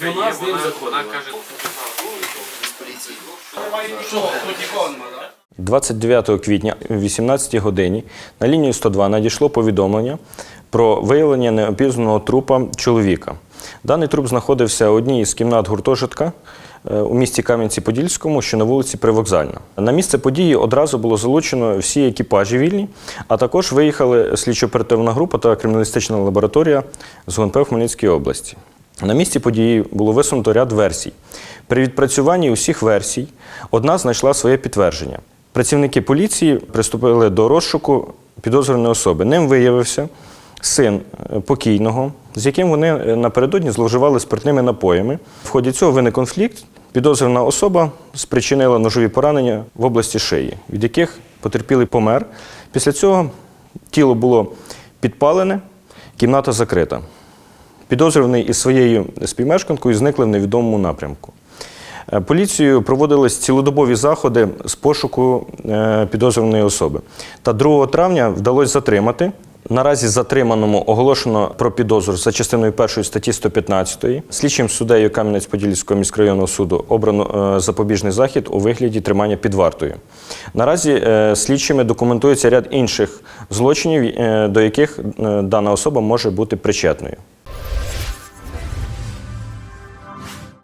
Вона є, вона, вона каже, Що, тут нікого нема, так? 29 квітня о 18 годині на лінію 102 надійшло повідомлення про виявлення неопізнаного трупа чоловіка. Даний труп знаходився у одній із кімнат гуртожитка е, у місті Кам'янці-Подільському, що на вулиці Привокзальна. На місце події одразу було залучено всі екіпажі вільні, а також виїхали слідчо-оперативна група та криміналістична лабораторія з ГУНП в Хмельницькій області. На місці події було висунуто ряд версій. При відпрацюванні усіх версій одна знайшла своє підтвердження. Працівники поліції приступили до розшуку підозрюваної особи. Ним виявився син е, покійного, з яким вони е, напередодні зловживали спиртними напоями. В ході цього виник конфлікт. Підозрювана особа спричинила ножові поранення в області шиї, від яких потерпілий помер. Після цього тіло було підпалене, кімната закрита. Підозрюваний із своєю співмешканкою зникли в невідомому напрямку. Е, Поліцією проводились цілодобові заходи з пошуку е, підозрюваної особи. Та 2 травня вдалося затримати. Наразі затриманому оголошено про підозру за частиною 1 статті 115. Слідчим суддею Кам'янець-Подільського міськрайонного суду обрано е, запобіжний захід у вигляді тримання під вартою. Наразі слідчими документується ряд інших злочинів, до яких дана особа може бути причетною.